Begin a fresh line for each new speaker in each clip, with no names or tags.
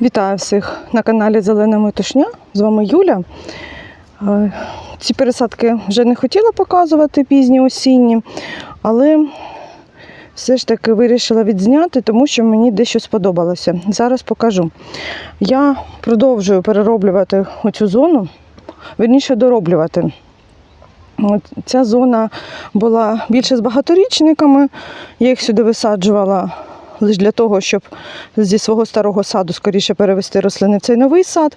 Вітаю всіх на каналі Зелена Метушня. З вами Юля. Е, Ці пересадки вже не хотіла показувати пізні осінні, але все ж таки вирішила відзняти, тому що мені дещо сподобалося. Зараз покажу. Я продовжую перероблювати оцю зону, верніше дороблювати. Ця зона була більше з багаторічниками. Я їх сюди висаджувала лише для того, щоб зі свого старого саду скоріше перевести рослини в цей новий сад.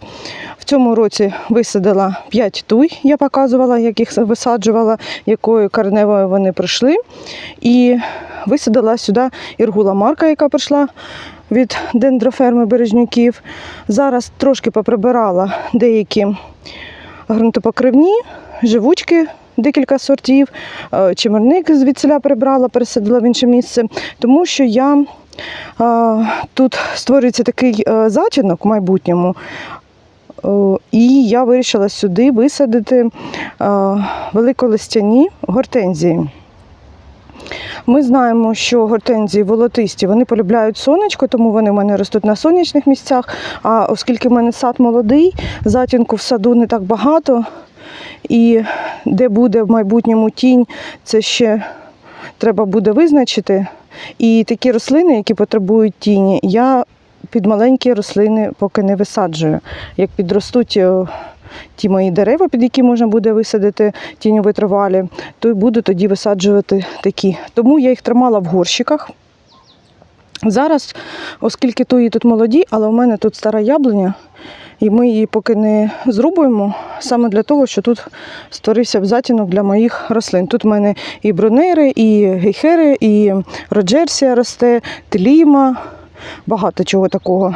В цьому році висадила 5 туй, я показувала, як їх висаджувала, якою кореневою вони прийшли. І висадила сюди іргула марка, яка прийшла від дендроферми Бережнюків. Зараз трошки поприбирала деякі ґрунтопокривні, живучки. Декілька сортів, Е, чимерник звідсіля прибрала, пересадила в інше місце, тому що я тут створюється такий е, затінок в майбутньому. Е, І я вирішила сюди висадити е, великолистяні гортензії. Ми знаємо, що гортензії волотисті вони полюбляють сонечко, тому вони в мене ростуть на сонячних місцях. А оскільки в мене сад молодий, затінку в саду не так багато. І де буде в майбутньому тінь, це ще треба буде визначити. І такі рослини, які потребують тіні, я під маленькі рослини поки не висаджую. Як підростуть е, ті мої дерева, під які можна буде висадити тіньові тривалі, то буду тоді висаджувати такі. Тому я їх тримала в горщиках. Зараз, оскільки туї тут молоді, але у мене тут стара яблуня, і ми її поки не зрубуємо, саме для того, що тут створився затінок для моїх рослин. Тут в мене і бронери, і гейхери, і роджерсія росте, теліма, багато чого такого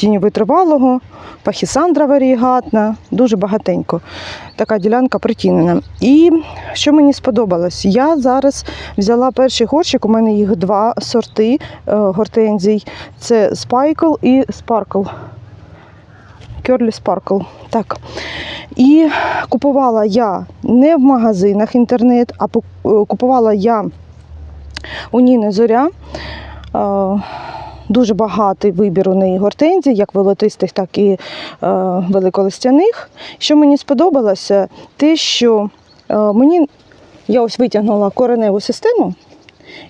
тіньовитривалого, пахісандра варігатна, дуже багатенько. Така ділянка притінена. І що мені сподобалось, я зараз взяла перший горщик, у мене їх два сорти е, гортензій. Це Spikle і Sparkle. Curly Sparkle. Так. І купувала я не в магазинах інтернет, а е, купувала я у Ніни Зоря. Дуже багатий вибір у неї гортензій, як волотистих, так і е, великолистяних. Що мені сподобалося, те, що е, мені я ось витягнула кореневу систему.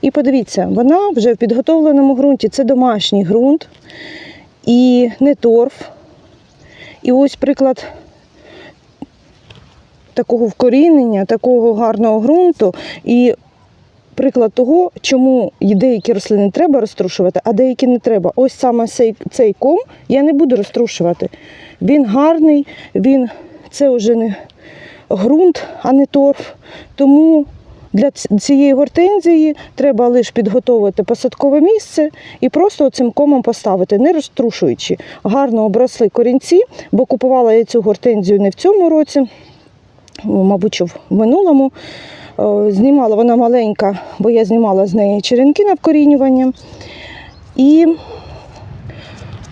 І подивіться, вона вже в підготовленому ґрунті. Це домашній ґрунт і не торф. І ось приклад такого вкорінення, такого гарного ґрунту. І приклад того, чому деякі рослини треба розтрушувати, а деякі не треба. Ось саме цей, цей ком я не буду розтрушувати. Він гарний, він це вже не ґрунт, а не торф. Тому для цієї гортензії треба лише підготовити посадкове місце і просто цим комом поставити, не розтрушуючи. Гарно обросли корінці, бо купувала я цю гортензію не в цьому році, мабуть, в минулому. Е, Знімала вона маленька, бо я знімала з неї черенки на вкорінювання. І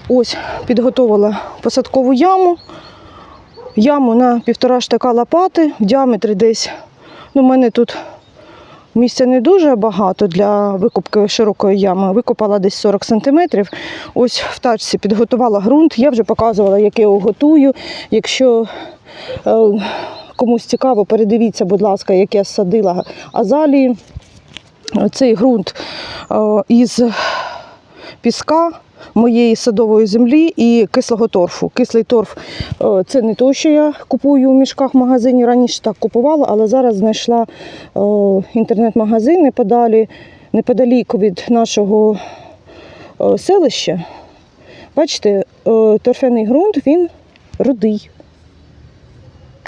ось підготувала посадкову яму. Яму на півтора штика лопати в діаметрі десь. Ну, у мене тут місця не дуже багато для викупки широкої ями. Викопала десь 40 см. Ось в тачці підготувала ґрунт. Я вже показувала, як я його готую. Якщо е, комусь цікаво, передивіться, будь ласка, як я садила азалії. Цей ґрунт е, із піска моєї садової землі і кислого торфу. Кислий торф е, це не той, що я купую у мішках в магазині. Раніше так купувала, але зараз знайшла е, інтернет-магазин неподалі, неподалік від нашого е, селища. Бачите, е, торфяний ґрунт він рудий.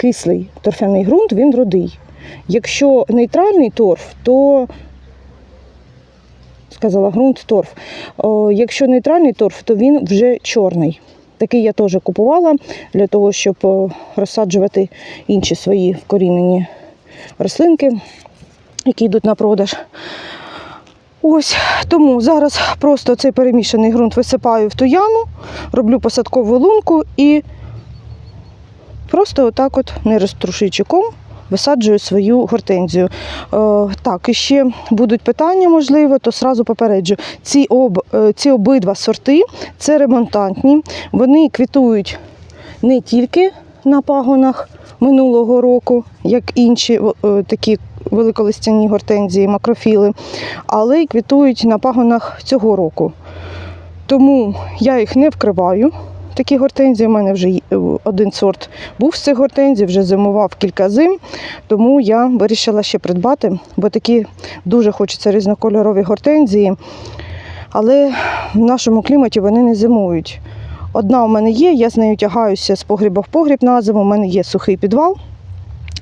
Кислий торфяний ґрунт він рудий. Якщо нейтральний торф, то сказала ґрунт торф. О, якщо нейтральний торф, то він вже чорний. Такий я теж купувала для того, щоб розсаджувати інші свої вкорінені рослинки, які йдуть на продаж. Ось тому зараз просто цей перемішаний ґрунт висипаю в ту яму, роблю посадкову лунку і просто отак, от, не розтрушуючи ком, висаджую свою гортензію. Е, так, і ще будуть питання, можливо, то сразу попереджу. Ці, об, е, ці обидва сорти це ремонтантні. Вони квітують не тільки на пагонах минулого року, як інші е, такі великолистяні гортензії, макрофіли, але й квітують на пагонах цього року. Тому я їх не вкриваю. Такі гортензії у мене вже е, один сорт був з цих гортензій, вже зимував кілька зим, тому я вирішила ще придбати, бо такі дуже хочеться різнокольорові гортензії. Але в нашому кліматі вони не зимують. Одна у мене є, я з нею тягаюся з погріба в погріб на зиму. У мене є сухий підвал.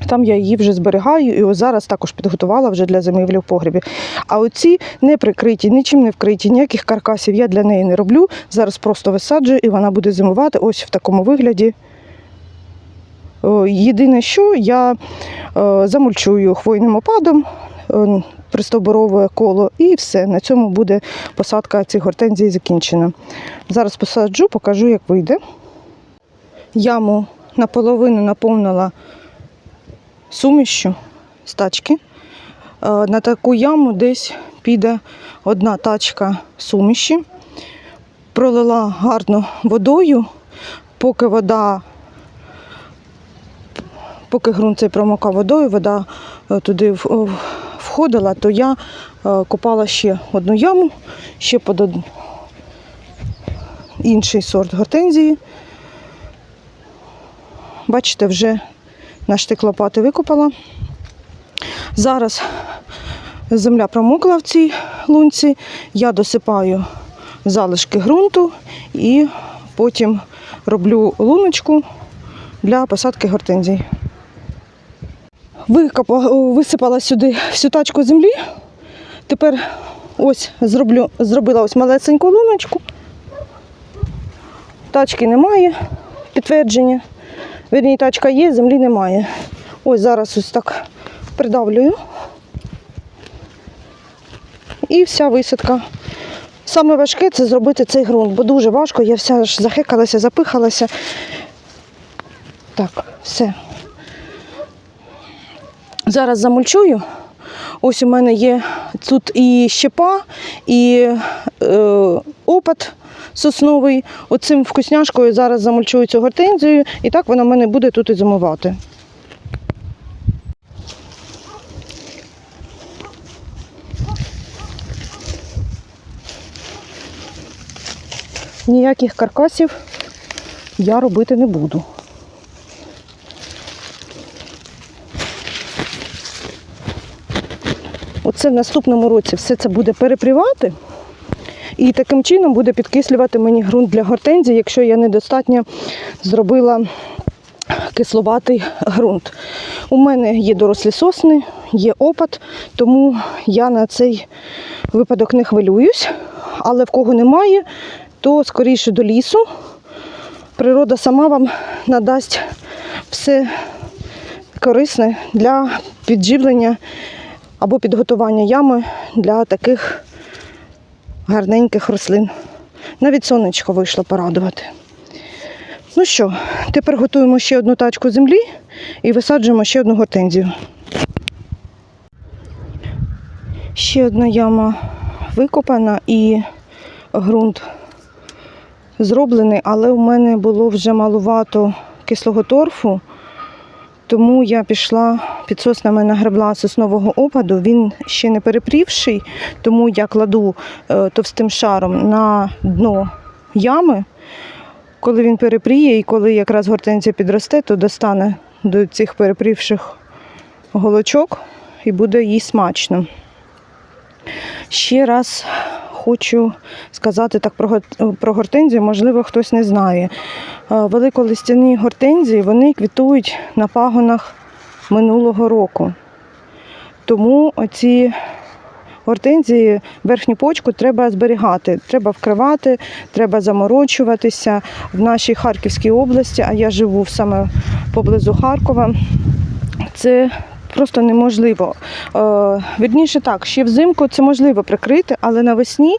Там я її вже зберігаю і зараз також підготувала вже для зимівлі в погрібі. А оці не прикриті, нічим не вкриті, ніяких каркасів я для неї не роблю. Зараз просто висаджую і вона буде зимувати ось в такому вигляді. Єдине, що я е, замульчую хвойним опадом, е, коло, і все. На цьому буде посадка цих гортензій закінчена. Зараз посаджу, покажу, як вийде. Яму наполовину наповнила сумішю з тачки. Е, На таку яму десь піде одна тачка суміші. Пролила гарно водою, поки вода, поки ґрунт цей промокав водою, вода е, туди входила, то я е, копала ще одну яму, ще під од- інший сорт гортензії. Бачите, вже на штик лопати викопала. Зараз земля промокла в цій лунці. Я досипаю залишки ґрунту і потім роблю луночку для посадки гортензій. Висипала сюди всю тачку землі. Тепер ось зроблю, зробила ось малесеньку луночку. Тачки немає, підтвердження. Вірні, тачка є, землі немає. Ось зараз ось так придавлюю. І вся висадка. Саме важке це зробити цей ґрунт, бо дуже важко, я вся аж захекалася, запихалася. Так, все. Зараз замульчую. Ось у мене є тут і щепа, і е, опад сосновий. Оцим вкусняшкою зараз замульчую цю гортензію, і так вона в мене буде тут і зимувати. Ніяких каркасів я робити не буду. Оце в наступному році все це буде перепрівати. І таким чином буде підкислювати мені ґрунт для гортензії, якщо я недостатньо зробила кисловатий ґрунт. У мене є дорослі сосни, є опад, тому я на цей випадок не хвилююсь. Але в кого немає, то скоріше до лісу. Природа сама вам надасть все корисне для підживлення або підготування ями для таких гарненьких рослин. Навіть сонечко вийшло порадувати. Ну що, тепер готуємо ще одну тачку землі і висаджуємо ще одну гортензію. Ще одна яма викопана і ґрунт зроблений, але у мене було вже малувато кислого торфу, тому я пішла під соснами нагребла соснового опаду. Він ще не перепрівший, тому я кладу е, товстим шаром на дно ями. Коли він перепріє і коли якраз гортензія підросте, то достане до цих перепрівших голочок і буде їй смачно. Ще раз хочу сказати так про, гортензію, можливо, хтось не знає. Е, Великолистяні гортензії вони квітують на пагонах минулого року. Тому оці гортензії верхню почку треба зберігати, треба вкривати, треба заморочуватися. В нашій Харківській області, а я живу саме поблизу Харкова, це просто неможливо. Е, вірніше так, ще взимку це можливо прикрити, але навесні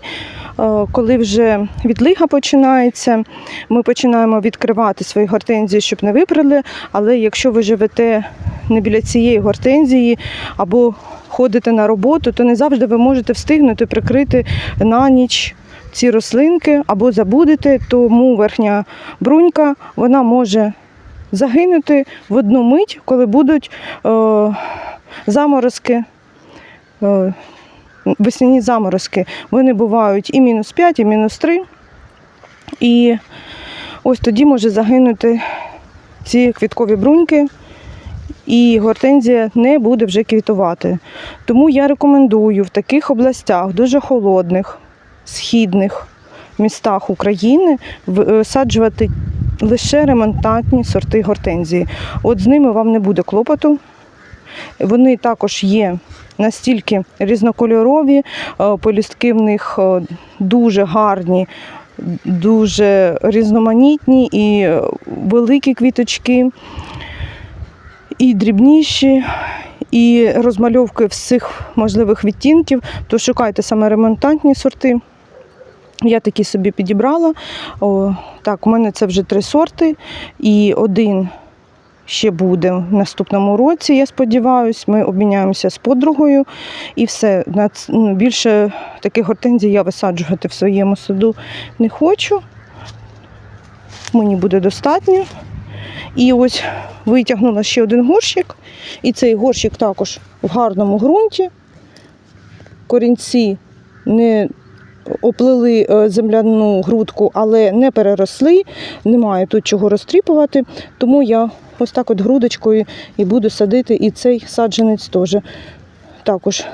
Е, Коли вже відлига починається, ми починаємо відкривати свої гортензії, щоб не випрали. Але якщо ви живете не біля цієї гортензії або ходите на роботу, то не завжди ви можете встигнути прикрити на ніч ці рослинки або забудете, тому верхня брунька вона може загинути в одну мить, коли будуть е, заморозки. Е, весняні заморозки. Вони бувають і мінус 5, і мінус 3. І ось тоді може загинути ці квіткові бруньки, і гортензія не буде вже квітувати. Тому я рекомендую в таких областях, дуже холодних, східних містах України висаджувати лише ремонтантні сорти гортензії. От з ними вам не буде клопоту. Вони також є настільки різнокольорові, е, полюстки в них е, дуже гарні, дуже різноманітні і е, великі квіточки, і дрібніші, і розмальовки всіх можливих відтінків. То шукайте саме ремонтантні сорти. Я такі собі підібрала. О, так, у мене це вже три сорти, і один ще буде в наступному році, я сподіваюся. Ми обміняємося з подругою і все. Ну, Більше таких гортензій я висаджувати в своєму саду не хочу. Мені буде достатньо. І ось витягнула ще один горщик. І цей горщик також в гарному ґрунті. Корінці не оплели е, земляну грудку, але не переросли, немає тут чого розтріпувати. Тому я ось так от грудочкою і буду садити і цей саджанець теж. Також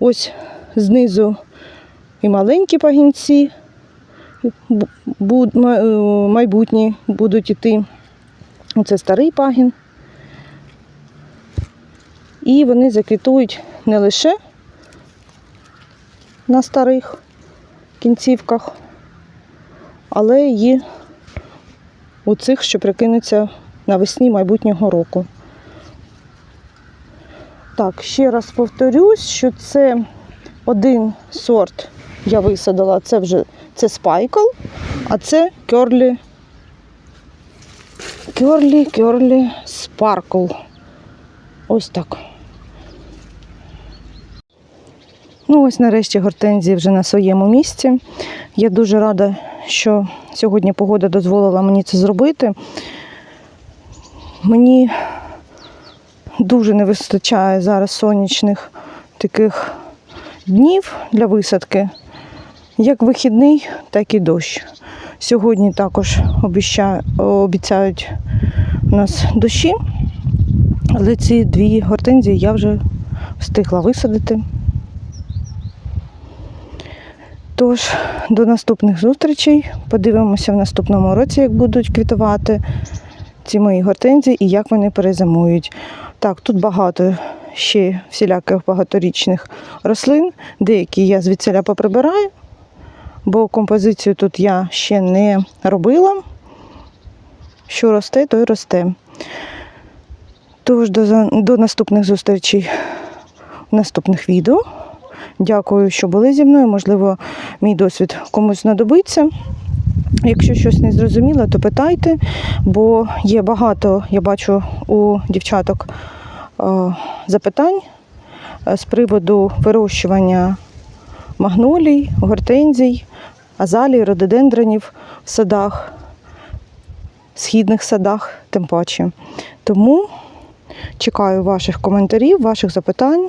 ось знизу і маленькі пагінці е, майбутні будуть іти. Оце старий пагін. І вони заквітують не лише на старих кінцівках, але й у цих, що прикинуться навесні майбутнього року. Так, ще раз повторюсь, що це один сорт я висадила, це вже це спайкл, а це керлі. Керлі, керлі, спаркл. Ось так. Ну, ось нарешті гортензії вже на своєму місці. Я дуже рада, що сьогодні погода дозволила мені це зробити. Мені дуже не вистачає зараз сонячних таких днів для висадки, як вихідний, так і дощ. Сьогодні також обіцяють у нас дощі, але ці дві гортензії я вже встигла висадити. Тож, до наступних зустрічей. Подивимося в наступному році, як будуть квітувати ці мої гортензії і як вони перезимують. Так, тут багато ще всіляких багаторічних рослин. Деякі я звідсіля поприбираю, бо композицію тут я ще не робила. Що росте, то й росте. Тож до, до наступних зустрічей в наступних відео. Дякую, що були зі мною. Можливо, мій досвід комусь знадобиться. Якщо щось не зрозуміло, то питайте, бо є багато, я бачу у дівчаток е, запитань е, з приводу вирощування магнолій, гортензій, азалій, рододендронів в садах, східних садах, тим паче. Тому чекаю ваших коментарів, ваших запитань.